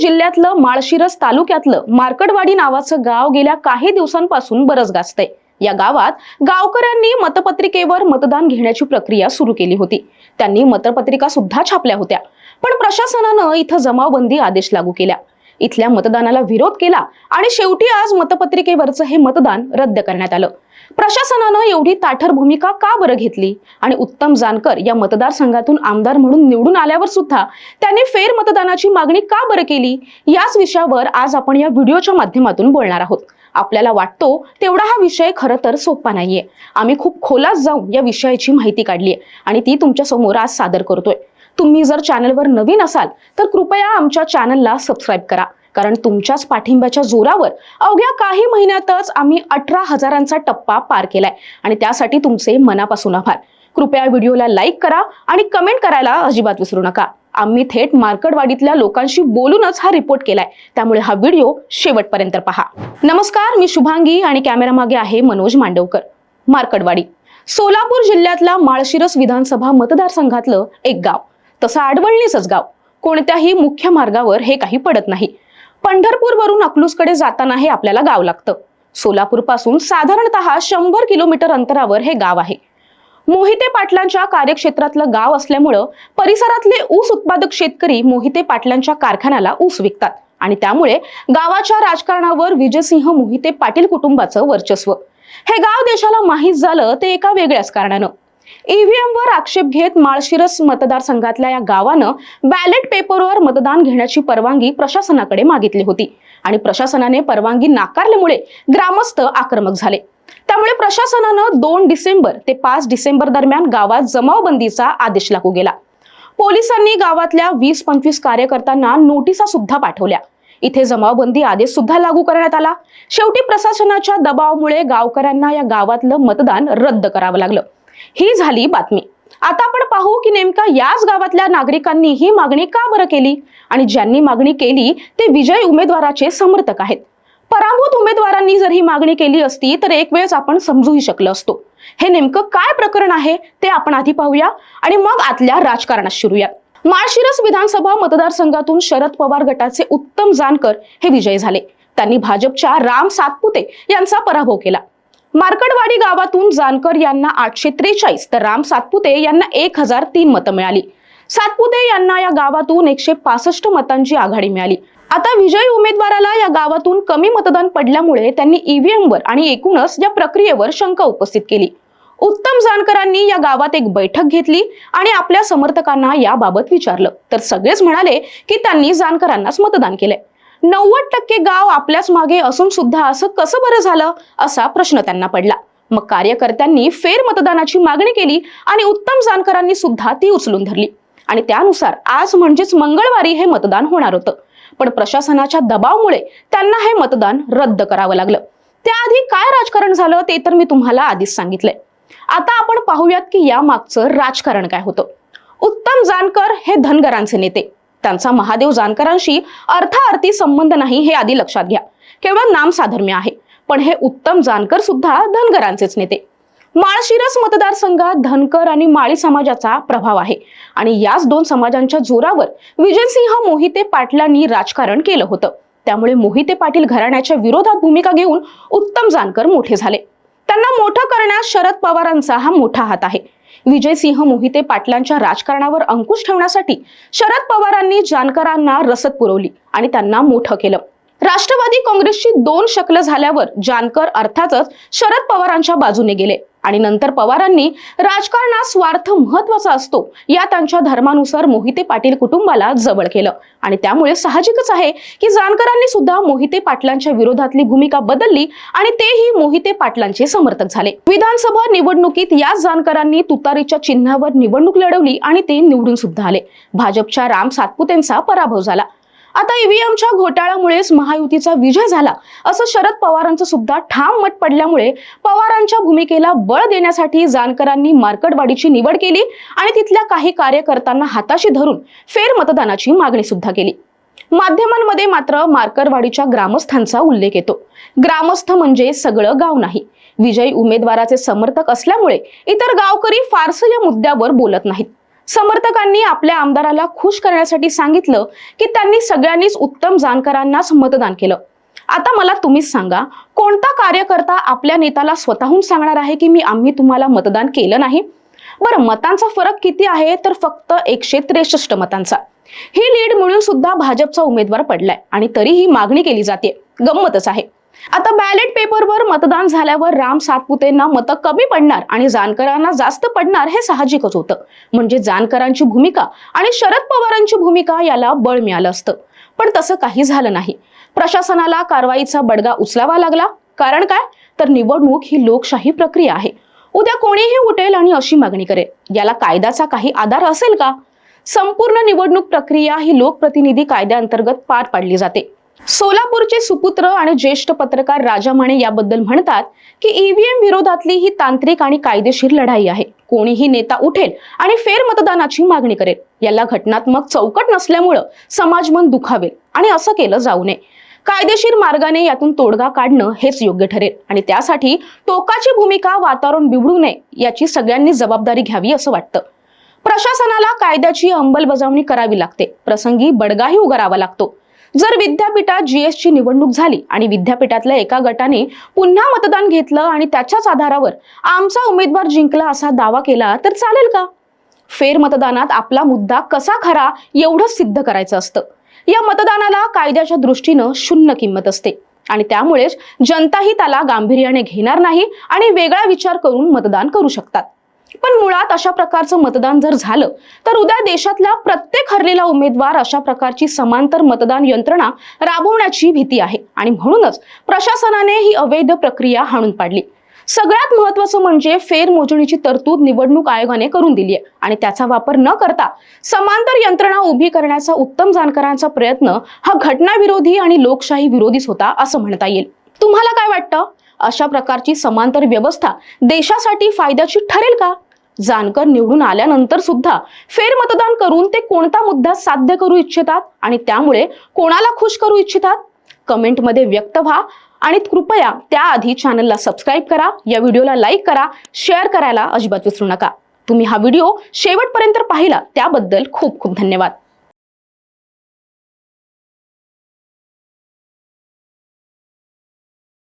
जिल्ह्यातलं माळशिरस तालुक्यातलं मार्कडवाडी नावाचं गाव गेल्या काही दिवसांपासून बरंच गाजतंय. या गावात गावकऱ्यांनी मतपत्रिकेवर मतदान घेण्याची प्रक्रिया सुरू केली होती. त्यांनी मतपत्रिका सुद्धा छापल्या होत्या. पण प्रशासनानं इथं जमावबंदी आदेश लागू केल्या इथल्या मतदानाला विरोध केला आणि शेवटी आज मतपत्रिकेवरचं हे मतदान रद्द करण्यात आलं. प्रशासनानं एवढी ताठर भूमिका का बरं घेतली? आणि उत्तम जानकर या मतदारसंघातून आमदार म्हणून निवडून आल्यावर सुद्धा त्यांनी फेर मतदानाची मागणी का बरं केली? याच विषयावर आज आपण या व्हिडिओच्या माध्यमातून बोलणार आहोत. आपल्याला वाटतो तेवढा हा विषय खरं तर सोपा नाहीये. आम्ही खूप खोलात जाऊन या विषयाची माहिती काढली आहे आणि ती तुमच्यासमोर आज सादर करतोय. तुम्ही जर चॅनलवर नवीन असाल तर कृपया आमच्या चॅनलला सबस्क्राईब करा. कारण तुमच्याच पाठिंब्याच्या जोरावर अवघ्या काही महिन्यातच आम्ही अठरा हजारांचा टप्पा पार केलाय. आणि त्यासाठी तुमचे मनापासून आभार. कृपया व्हिडिओला लाईक करा आणि कमेंट करायला अजिबात विसरू नका. आम्ही थेट मार्कडवाडीतल्या लोकांशी बोलूनच हा रिपोर्ट केलाय. त्यामुळे हा व्हिडिओ शेवटपर्यंत पहा. नमस्कार मी शुभांगी आणि कॅमेरामागे आहे मनोज मांडवकर मार्कडवाडी सोलापूर जिल्ह्यातला माळशिरस विधानसभा मतदारसंघातलं एक गाव. तसं आडवळणीचंच गाव. कोणत्याही मुख्य मार्गावर हे काही पडत नाही. पंढरपूरवरून अकलूजकडे जाताना हे आपल्याला गाव लागतं. सोलापूरपासून साधारणतः शंभर किलोमीटर अंतरावर हे गाव आहे. मोहिते पाटलांच्या कार्यक्षेत्रातलं गाव असल्यामुळं परिसरातले ऊस उत्पादक शेतकरी मोहिते पाटलांच्या कारखान्याला ऊस विकतात आणि त्यामुळे गावाच्या राजकारणावर विजयसिंह मोहिते पाटील कुटुंबाचं वर्चस्व. हे गाव देशाला माहीत झालं ते एका वेगळ्याच कारणानं. ईव्हीएम वर आक्षेप घेत माळशिरस मतदारसंघातल्या या गावानं बॅलेट पेपरवर मतदान घेण्याची परवानगी प्रशासनाकडे मागितली होती. आणि प्रशासनाने परवानगी नाकारल्यामुळे ग्रामस्थ आक्रमक झाले. त्यामुळे प्रशासनानं दोन डिसेंबर ते पाच डिसेंबर दरम्यान गावात जमावबंदीचा आदेश लागू केला. पोलिसांनी गावातल्या वीस पंचवीस कार्यकर्त्यांना नोटिसा सुद्धा पाठवल्या. इथे जमावबंदी आदेश सुद्धा लागू करण्यात आला. शेवटी प्रशासनाच्या दबावामुळे गावकऱ्यांना या गावातलं मतदान रद्द करावं लागलं. ही झाली बातमी. आता आपण पाहू की नेमका याच गावातल्या नागरिकांनी ही मागणी का बरं केली? आणि ज्यांनी मागणी केली ते विजय उमेदवाराचे समर्थक आहेत. पराभूत उमेदवारांनी जर ही मागणी केली असती तर एक वेळेस आपण समजूही शकलो असतो. हे नेमकं काय प्रकरण आहे ते आपण आधी पाहूया. आणि मग आतल्या राजकारणात शिरूया माळशिरस विधानसभा मतदारसंघातून शरद पवार गटाचे उत्तम जानकर हे विजयी झाले. त्यांनी भाजपच्या राम सातपुते यांचा पराभव केला. मार्कडवाडी गावातून जानकर यांना आठशे त्रेचाळीस तर राम सातपुते यांना एक हजार तीन मतं मिळाली. सातपुते यांना या गावातून एकशे पासष्ट मतांची आघाडी मिळाली. आता विजयी उमेदवाराला या गावातून कमी मतदान पडल्यामुळे त्यांनी ईव्हीएम वर आणि एकूणच या प्रक्रियेवर शंका उपस्थित केली. उत्तम जानकरांनी या गावात एक बैठक घेतली आणि आपल्या समर्थकांना याबाबत विचारलं. तर सगळेच म्हणाले की त्यांनी जानकरांनाच मतदान केलंय. नव्वद टक्के गाव आपल्याच मागे असून सुद्धा असं कसं बरं झालं? असा प्रश्न त्यांना पडला. मग कार्यकर्त्यांनी फेर मतदानाची मागणी केली आणि उत्तम जानकरांनी सुद्धा ती उचलून धरली. आणि त्यानुसार आज म्हणजेच मंगळवारी हे मतदान होणार होतं. पण प्रशासनाच्या दबावमुळे त्यांना हे मतदान रद्द करावं लागलं. त्याआधी काय राजकारण झालं ते तर मी तुम्हाला आधीच सांगितलंय. आता आपण पाहूयात की या मागचं राजकारण काय होतं. उत्तम जानकर हे धनगरांचे नेते. त्यांचा महादेव जानकरांशी अर्थार्थी संबंध नाही हे आधी लक्षात घ्या. केवळ नाम साधर्म्य आहे. पण हे उत्तम जानकर सुद्धा धनगरांचेच नेते. माळशिरस मतदारसंघात धनकर आणि माळी समाजाचा प्रभाव आहे. आणि याच दोन समाजांच्या जोरावर विजयसिंह मोहिते पाटलांनी राजकारण केलं होतं. त्यामुळे मोहिते पाटील घराण्याच्या विरोधात भूमिका घेऊन उत्तम जानकर मोठे झाले. त्यांना मोठं करण्यास शरद पवारांचा हा मोठा हात आहे. विजयसिंह मोहिते पाटलांच्या राजकारणावर अंकुश ठेवण्यासाठी शरद पवारांनी जानकरांना रसद पुरवली आणि त्यांना मोठं केलं. राष्ट्रवादी काँग्रेसची दोन शकलं झाल्यावर जानकर अर्थातच शरद पवारांच्या बाजूने गेले. आणि नंतर पवारांनी राजकारणात स्वार्थ महत्त्वाचा असतो या त्यांच्या धर्मानुसार मोहिते पाटील कुटुंबाला जवळ केलं. आणि त्यामुळे साहजिकच आहे की जानकरांनी सुद्धा मोहिते पाटलांच्या विरोधातली भूमिका बदलली आणि तेही मोहिते पाटलांचे समर्थक झाले. विधानसभा निवडणुकीत याच जानकरांनी तुतारीच्या चिन्हावर निवडणूक लढवली आणि ते निवडून सुद्धा आले. भाजपच्या राम सातपुतेंचा पराभव झाला. आता ईव्हीएमच्या घोटाळ्यामुळेच महायुतीचा विजय झाला. असं शरद पवारांचं सुद्धा ठाम मत पडल्यामुळे पवारांच्या भूमिकेला बळ देण्यासाठी जानकरांनी मार्कडवाडीची निवड केली आणि तिथल्या काही कार्यकर्त्यांना हाताशी धरून फेर मतदानाची मागणी सुद्धा केली. माध्यमांमध्ये मात्र मार्करवाडीच्या ग्रामस्थांचा उल्लेख येतो. ग्रामस्थ म्हणजे सगळं गाव नाही. विजयी उमेदवाराचे समर्थक असल्यामुळे इतर गावकरी फारसं या मुद्द्यावर बोलत नाहीत. समर्थकांनी आपल्या आमदाराला खुश करण्यासाठी सांगितलं की त्यांनी सगळ्यांनीच उत्तम जाणकारांनाच मतदान केलं. आता मला तुम्हीच सांगा कोणता कार्यकर्ता आपल्या नेत्याला स्वतःहून सांगणार आहे की मी आम्ही तुम्हाला मतदान केलं नाही? बरं मतांचा फरक किती आहे? तर फक्त एकशे त्रेसष्ट मतांचा. ही लीड मिळून सुद्धा भाजपचा उमेदवार पडलाय आणि तरीही मागणी केली जाते. गंमतच आहे. आता बॅलेट पेपरवर मतदान झाल्यावर राम सातपुतेंना मतं कमी पडणार आणि जानकरांना जास्त पडणार हे साहजिकच होतं. म्हणजे जानकरांची भूमिका आणि शरद पवारांची भूमिका याला बळ मिळालं असतं. पण तसं काही झालं नाही. प्रशासनाला कारवाईचा बडगा उचलावा लागला. कारण काय? तर निवडणूक ही लोकशाही प्रक्रिया आहे. उद्या कोणीही उठेल आणि अशी मागणी करेल. याला कायद्याचा काही आधार असेल का? संपूर्ण निवडणूक प्रक्रिया ही लोकप्रतिनिधी कायद्याअंतर्गत पार पाडली जाते. सोलापूरचे सुपुत्र आणि ज्येष्ठ पत्रकार राजा माने याबद्दल म्हणतात की ईव्हीएम विरोधातली ही तांत्रिक आणि कायदेशीर लढाई आहे. कोणीही नेता उठेल आणि फेरमतदानाची मागणी करेल. याला घटनात्मक चौकट नसल्यामुळं समाजमन दुखावेल आणि असं केलं जाऊ नये. कायदेशीर मार्गाने यातून तोडगा काढणं हेच योग्य ठरेल आणि त्यासाठी टोकाची भूमिका वातावरण बिघडू नये याची सगळ्यांनी जबाबदारी घ्यावी असं वाटतं. प्रशासनाला कायद्याची अंमलबजावणी करावी लागते. प्रसंगी बडगाही उगारावा लागतो. जर विद्यापीठात जीएस ची निवडणूक झाली आणि विद्यापीठातल्या एका गटाने पुन्हा मतदान घेतलं आणि त्याच्याच आधारावर आमचा उमेदवार जिंकला असा दावा केला तर चालेल का? फेरमतदानात आपला मुद्दा कसा खरा एवढं सिद्ध करायचं असतं. या मतदानाला कायद्याच्या दृष्टीनं शून्य किंमत असते आणि त्यामुळेच जनताही त्याला गांभीर्याने घेणार नाही आणि वेगळा विचार करून मतदान करू शकतात. पण मुळात अशा प्रकारचं मतदान जर झालं तर उद्या देशातला प्रत्येक हरलेला उमेदवार अशा प्रकारची समांतर मतदान यंत्रणा राबवण्याची भीती आहे. आणि म्हणूनच प्रशासनाने ही अवैध प्रक्रिया हाणून पाडली. सगळ्यात महत्वाचं म्हणजे फेरमोजणीची तरतूद निवडणूक आयोगाने करून दिली आहे. आणि त्याचा वापर न करता समांतर यंत्रणा उभी करण्याचा उत्तम जाणकारांचा प्रयत्न हा घटनाविरोधी आणि लोकशाही विरोधीच होता असं म्हणता येईल. तुम्हाला काय वाटतं? अशा प्रकारची समांतर व्यवस्था देशासाठी फायद्याची ठरेल का? जानकर निवडून आल्यानंतर सुद्धा फेरमतदान करून ते कोणता मुद्दा साध्य करू इच्छितात आणि त्यामुळे कोणाला खुश करू इच्छितात? कमेंटमध्ये व्यक्त व्हा आणि कृपया त्याआधी चॅनलला सबस्क्राईब करा या व्हिडिओला लाईक करा शेअर करायला अजिबात विसरू नका. तुम्ही हा व्हिडिओ शेवटपर्यंत पाहिला त्याबद्दल खूप खूप धन्यवाद.